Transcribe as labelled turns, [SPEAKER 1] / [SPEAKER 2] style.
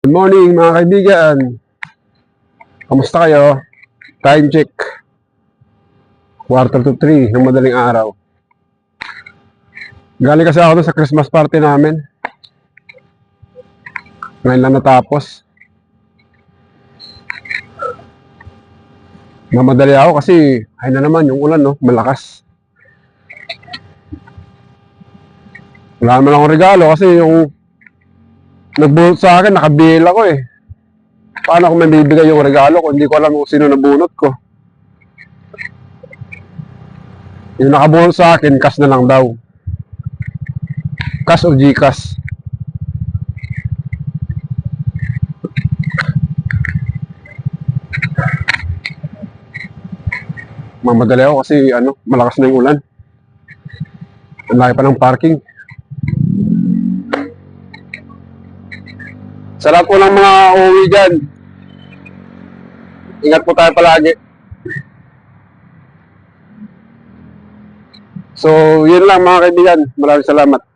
[SPEAKER 1] Good morning mga kaibigan. Kamusta kayo? Time check. Quarter to 3 ng madaling araw. Galing kasi ako sa Christmas party namin. Ngayon lang natapos. Namadali ako kasi ay na naman yung ulan no, malakas. Wala naman akong regalo kasi yung nagbunot sa akin, nakabil ako eh. Paano ako may bibigay yung regalo kung hindi ko alam kung sino nabunot ko? Yung nakabunot sa akin, cash na lang daw. Cash o Gcash. Mamadali ako kasi ano, malakas na yung ulan. Ang laki pa ng parking. Sa lahat po ng mga uuwi dyan, ingat po tayo palagi. So, yun lang mga kaibigan. Maraming salamat.